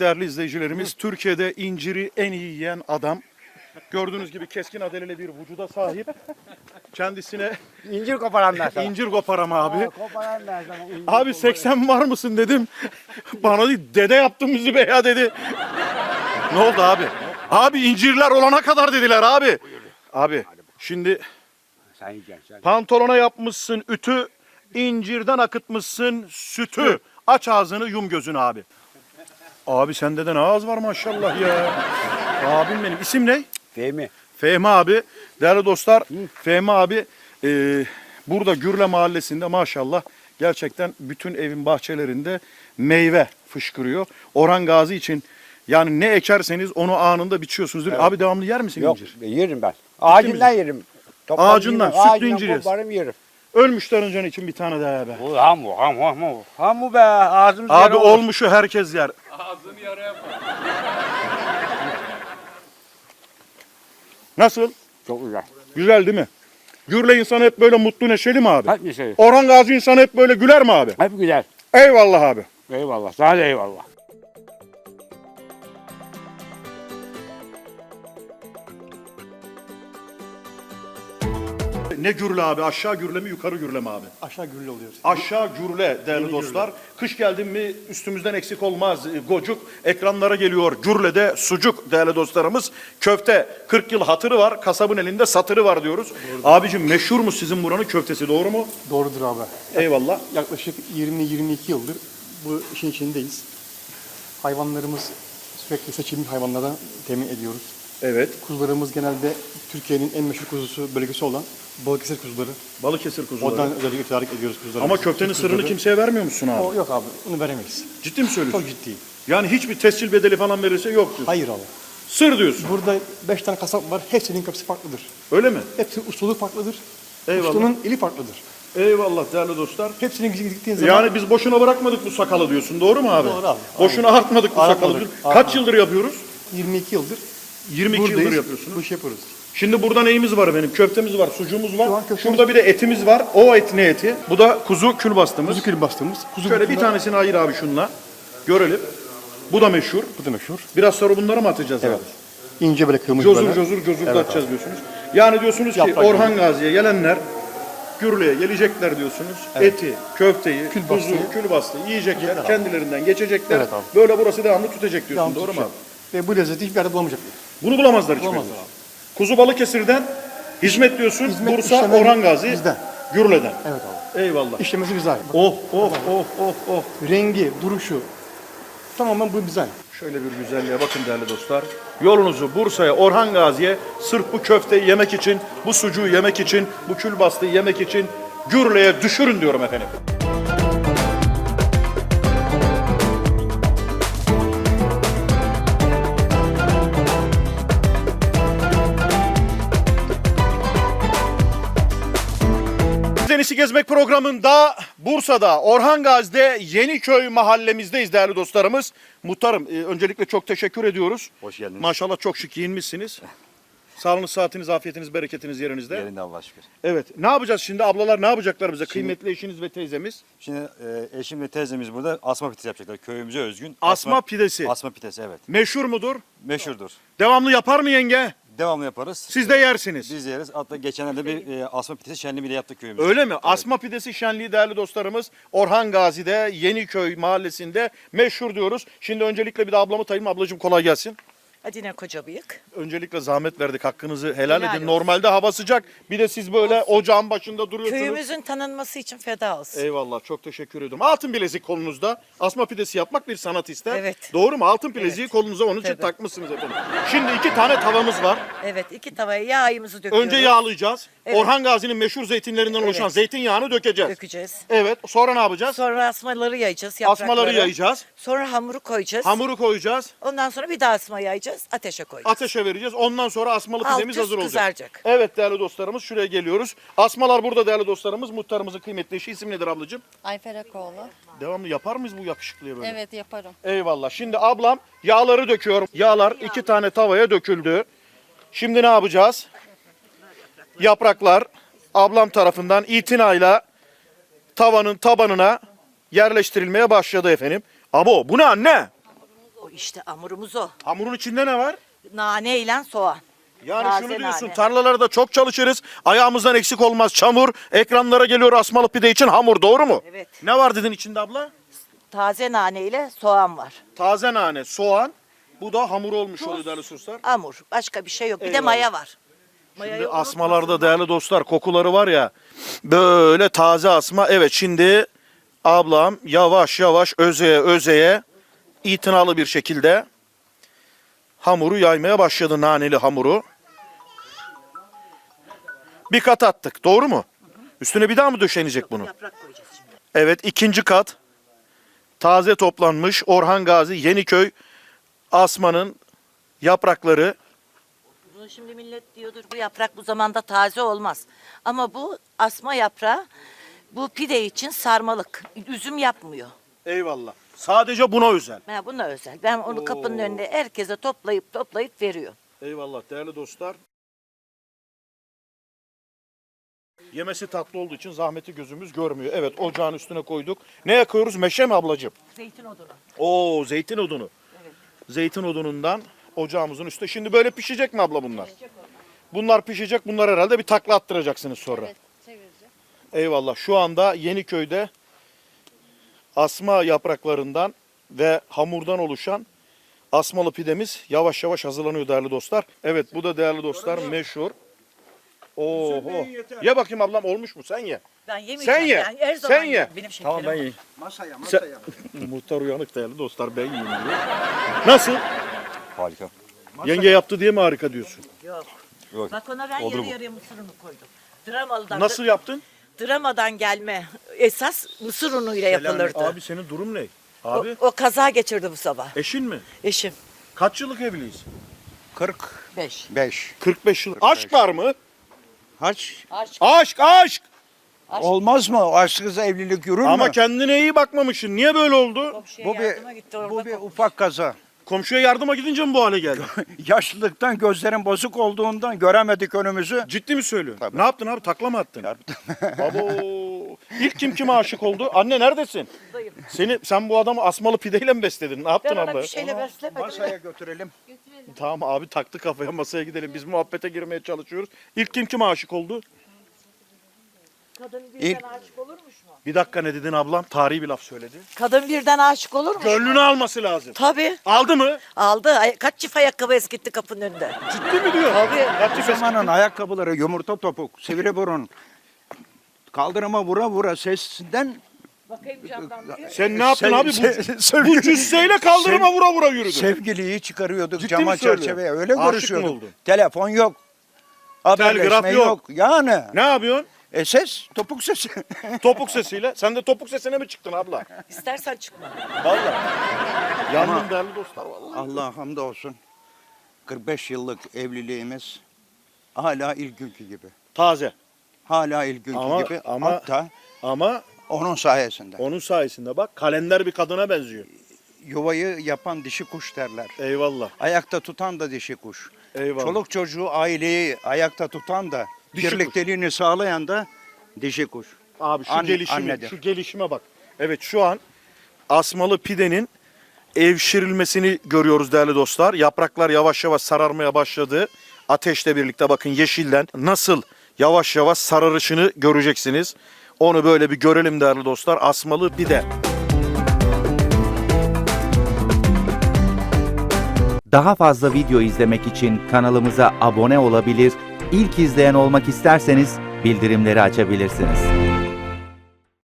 Evet değerli izleyicilerimiz Türkiye'de inciri en iyi yiyen adam. Gördüğünüz gibi keskin adeleli bir vücuda sahip. Kendisine İncir koparanlar sana. incir koparam abi. Ha, Koparanlar sana. incir Abi 80 var mısın dedim. Bana dedi dede yaptın bizi be ya dedi. Ne oldu abi? Abi incirler olana kadar dediler abi. Abi şimdi Sen yiyeceksin sen. pantolona yapmışsın ütü, incirden akıtmışsın sütü. Aç ağzını yum gözünü abi. Abi sende de ne ağız var maşallah ya. Abim benim. İsim ne? Fehmi. Fehmi abi. Değerli dostlar Fehmi abi e, burada Gürle Mahallesi'nde maşallah gerçekten bütün evin bahçelerinde meyve fışkırıyor. Orhan Gazi için yani ne ekerseniz onu anında biçiyorsunuz. Abi devamlı yer misin Yok incir? yerim ben. Ağacından yerim. Toplarım, Ağacından, yerim. sütlü incir yersin. Koparım yerim. Ölmüşlerin canı için bir tane daha be. Bu hamu hamu hamu. Hamu be ağzımız Abi yara olur. olmuşu herkes yer. Ağzını yara yapar. Nasıl? Çok güzel. Güzel değil mi? Gürle insanı hep böyle mutlu neşeli mi abi? Hep şey. Orhan Gazi insanı hep böyle güler mi abi? Hep güzel. Eyvallah abi. Eyvallah. Sana da eyvallah. Ne gürle abi? Aşağı gürle mi yukarı gürle mi abi? Aşağı gürlü oluyor. Aşağı gürle değerli dostlar. Kış geldi mi üstümüzden eksik olmaz. E, Gocuk ekranlara geliyor. Gürle'de sucuk değerli dostlarımız. Köfte 40 yıl hatırı var. Kasabın elinde satırı var diyoruz. Abicim meşhur mu sizin buranın köftesi doğru mu? Doğrudur abi. Eyvallah. Yaklaşık 20-22 yıldır bu işin içindeyiz. Hayvanlarımız sürekli seçilmiş hayvanlardan temin ediyoruz. Evet. Kuzularımız genelde Türkiye'nin en meşhur kuzusu bölgesi olan Balıkesir kuzuları. Balıkesir kuzuları. Oradan özellikle tedarik ediyoruz kuzularımızı. Ama köftenin Türk sırrını kuzuları. kimseye vermiyor musun abi? O, yok abi onu veremeyiz. Ciddi mi söylüyorsun? Çok ciddi. Yani hiçbir tescil bedeli falan verirse yok diyorsun. Hayır abi. Sır diyorsun. Burada 5 tane kasap var. Hepsinin kapısı farklıdır. Öyle mi? Hepsinin ustalığı farklıdır. Eyvallah. Ustanın eli farklıdır. Eyvallah değerli dostlar. Hepsinin gittiğin zaman Yani biz boşuna bırakmadık bu sakalı diyorsun. Doğru mu abi? Doğru abi. Boşuna artmadık bu Artmadık. sakalı. Kaç Artmadık. yıldır yapıyoruz? 22 yıldır 22 buradayız. yıldır yapıyorsunuz. Bu işi yapıyoruz. Şimdi burada neyimiz var benim? Köftemiz var, sucuğumuz var. Şu an köftemiz- Şurada bir de etimiz var. O et ne eti? Bu da kuzu külbastığımız. Kuzu kilim bastığımız. Kuzu Şöyle bir butunda- tanesini ayır abi şunla. Görelim. Bu da meşhur. Bu da meşhur. Biraz sonra bunları mı atacağız Evet. abi? İnce böyle kırmızı Cozur böyle. cozur cozur Evet atacağız diyorsunuz. Yani diyorsunuz ki Yaprak Orhan. Gazi'ye gelenler Gürlü'ye gelecekler diyorsunuz. Eti, köfteyi, kuzu, Külbastıyı. külbastı yiyecekler. Yiyecekler abi. kendilerinden geçecekler. Evet abi. Böyle burası devamlı tütecek diyorsun. Devam doğru mu tutacak. abi? Ve bu lezzeti hiçbir yerde bulamayacaklar. Bunu bulamazlar hiçbir Bulamazlar yerde. abi. Kuzu Balıkesir'den hizmet diyorsun. Hizmet Bursa, işleme Orhan Gazi, bizden. Gürle'den. Evet abi. Eyvallah. İşlemesi bize ait. Bak, Oh oh oh oh oh. rengi, duruşu tamamen bu bize ait. Şöyle bir güzelliğe bakın değerli dostlar. Yolunuzu Bursa'ya, Orhan Gazi'ye sırf bu köfteyi yemek için, bu sucuğu yemek için, bu külbastıyı yemek için Gürle'ye düşürün diyorum efendim. Deniz'i Gezmek programında Bursa'da Orhan Gazi'de Yeniköy mahallemizdeyiz değerli dostlarımız. Muhtarım e, öncelikle çok teşekkür ediyoruz. Hoş geldiniz. Maşallah çok şık giyinmişsiniz. Sağlığınız, saatiniz, afiyetiniz, bereketiniz yerinizde. Yerinde Allah'a şükür. Evet. Ne yapacağız şimdi? Ablalar ne yapacaklar bize? Kıymetli eşiniz ve teyzemiz. Şimdi e, eşim ve teyzemiz burada asma pidesi yapacaklar. Köyümüze özgün. Asma pidesi. Asma pidesi evet. Meşhur mudur? Meşhurdur. Devamlı yapar mı yenge? Devamlı yaparız. Siz de yersiniz. Biz yeriz. Hatta geçenlerde bir e, asma pidesi şenliği bile yaptık köyümüzde. Öyle mi? Evet. Asma pidesi şenliği değerli dostlarımız Orhan Gazi'de Yeniköy mahallesinde meşhur diyoruz. Şimdi öncelikle bir de ablamı tanıyayım. Ablacığım kolay gelsin. Adine Kocabıyık. Öncelikle zahmet verdik. Hakkınızı helal, Helal edin. olsun. Normalde hava sıcak. Bir de siz böyle ocağın başında duruyorsunuz. Köyümüzün tanınması için feda olsun. Eyvallah çok teşekkür ediyorum. Altın bilezik kolunuzda. Asma pidesi yapmak bir sanat ister. Evet. Doğru mu? Altın bileziği Evet. kolunuza onun için Tabii. takmışsınız efendim. Şimdi iki tane tavamız var. Evet iki tavaya yağımızı döküyoruz. Önce yağlayacağız. Evet. Orhan Gazi'nin meşhur zeytinlerinden oluşan Evet. zeytinyağını dökeceğiz. Dökeceğiz. Evet. Sonra ne yapacağız? Sonra asmaları yayacağız. Yaprakları. Asmaları yayacağız. Sonra hamuru koyacağız. Hamuru koyacağız. Ondan sonra bir daha asma yayacağız. Ateşe koyacağız. Ateşe vereceğiz. Ondan sonra asmalı Alt pidemiz üst hazır olacak. kızaracak. Evet değerli dostlarımız şuraya geliyoruz. Asmalar burada değerli dostlarımız. Muhtarımızın kıymetli eşi. İsim nedir ablacığım? Ayfer Akoğlu. Devamlı yapar mıyız bu yakışıklıya böyle? Evet yaparım. Eyvallah. Şimdi ablam yağları döküyor. Yağlar iki tane tavaya döküldü. Şimdi ne yapacağız? Yapraklar ablam tarafından itinayla tavanın tabanına yerleştirilmeye başladı efendim. Abo bu ne anne? İşte hamurumuz o. Hamurun içinde ne var? Nane ile soğan. Yani Taze şunu diyorsun nane. tarlalarda çok çalışırız. Ayağımızdan eksik olmaz çamur. Ekranlara geliyor asmalı pide için hamur doğru mu? Evet. Ne var dedin içinde abla? Taze nane ile soğan var. Taze nane, soğan. Bu da hamur olmuş oluyor değerli dostlar. Hamur. Başka bir şey yok. Bir de Eyvallah. maya var. Mayayı Şimdi asmalarda değerli dostlar kokuları var ya böyle taze asma. Evet şimdi ablam yavaş yavaş özeye özeye itinalı bir şekilde hamuru yaymaya başladı naneli hamuru. Bir kat attık doğru mu? Üstüne bir daha mı döşenecek bunu? Yaprak koyacağız şimdi. Evet ikinci kat taze toplanmış Orhan Gazi Yeniköy asmanın yaprakları Bunu şimdi millet diyordur bu yaprak bu zamanda taze olmaz. Ama bu asma yaprağı bu pide için sarmalık. Üzüm yapmıyor. Eyvallah. Sadece buna özel. Ha, buna özel. Ben onu kapının önünde herkese toplayıp toplayıp veriyorum. Eyvallah değerli dostlar. Yemesi tatlı olduğu için zahmeti gözümüz görmüyor. Evet ocağın üstüne koyduk. Ne yakıyoruz? Meşe mi ablacığım? Zeytin odunu. Oo zeytin odunu. Zeytin odunundan ocağımızın üstü. Şimdi böyle pişecek mi abla bunlar? Bunlar pişecek. Bunlar herhalde bir takla attıracaksınız sonra. Eyvallah. Şu anda Yeniköy'de asma yapraklarından ve hamurdan oluşan asmalı pidemiz yavaş yavaş hazırlanıyor değerli dostlar. Evet bu da değerli dostlar meşhur. Oho. Ye bakayım ablam olmuş mu? Sen ye. Ben yemeyeceğim. Sen ye. Ben her Sen zaman ye. yerim. Benim şekerim var. yiyeyim. Muhtar uyanık değerli dostlar ben yiyeyim diyor. Nasıl? Harika. Yenge yaptı diye mi harika diyorsun? Yok. Yok. Bak ona ben Olur yarı mu? yarıya mısır unu koydum. Dramalı'dan, Nasıl yaptın? Dramadan gelme. Esas mısır unuyla yapılırdı. Abi senin durum ne? O, Abi o kaza geçirdi bu sabah. eşin mi? Eşim. Kaç yıllık evliyiz? 45. 5. 45 yıl. Aşk var mı? Haç. Aşk. Aşk aşk. Olmaz mı? Aşksız evlilik yürür mü? Ama kendine iyi bakmamışsın. Niye böyle oldu? Komşuya bu bir, yardıma gitti orada. bu bir ufak kaza. Komşuya yardıma gidince mi bu hale geldi? Yaşlılıktan gözlerin bozuk olduğundan göremedik önümüzü. Ciddi mi söylüyorsun? Ne yaptın abi? Takla mı attın? Abo. İlk kim kime aşık oldu? Anne neredesin? Buradayım. Seni sen bu adamı asmalı pideyle mi besledin? Ne yaptın Ben ona abla? bir şeyle beslemedim. Masaya götürelim. Tamam abi taktı kafaya masaya gidelim. Biz muhabbete girmeye çalışıyoruz. İlk kim kime aşık oldu? Kadın birden İlk- aşık olurmuş mu? Bir dakika ne dedin ablam? Tarihi bir laf söyledi. Kadın birden aşık olurmuş mu? Gönlünü alması lazım. Tabii. Aldı mı? Aldı. Ay- Kaç çift ayakkabı eskitti kapının önünde. Ciddi mi diyor? Tabii. Kaç O çift eski- zamanın ayakkabıları yumurta topuk, sivri burun. Kaldırıma vura vura sesinden Bakayım camdan. Sen ne yaptın Sev- abi? Bu, sev- sevgili- bu cüsseyle kaldırıma Sev- vura vura yürüdün. sevgiliyi çıkarıyorduk Ciddi cama mi söylüyorsun? çerçeveye öyle Aşık mı görüşüyorduk. oldun? Telefon yok. Haberleşme Telgraf yok. yok. Yani. Ne yapıyorsun? E ses, topuk sesi. Topuk sesiyle. Sen de topuk sesine mi çıktın abla? İstersen çıkma. Vallahi. Yandım değerli dostlar vallahi. Allah hamdolsun. 45 yıllık evliliğimiz hala ilk günkü gibi. Taze. Hala ilk günkü Ama- gibi. ama- Hatta Ama onun sayesinde. onun sayesinde bak kalender bir kadına benziyor. Yuvayı yapan dişi kuş derler. Eyvallah. Ayakta tutan da dişi kuş. Eyvallah. Çoluk çocuğu aileyi ayakta tutan da Dişi kuş. birlikteliğini sağlayan da dişi kuş. Abi şu Anne- gelişimi, annedir. şu gelişime bak. Evet şu an asmalı pidenin evşirilmesini görüyoruz değerli dostlar. Yapraklar yavaş yavaş sararmaya başladı. Ateşle birlikte bakın yeşilden nasıl yavaş yavaş sararışını göreceksiniz. Onu böyle bir görelim değerli dostlar. Asmalı pide. Daha fazla video izlemek için kanalımıza abone olabilir, ilk izleyen olmak isterseniz bildirimleri açabilirsiniz.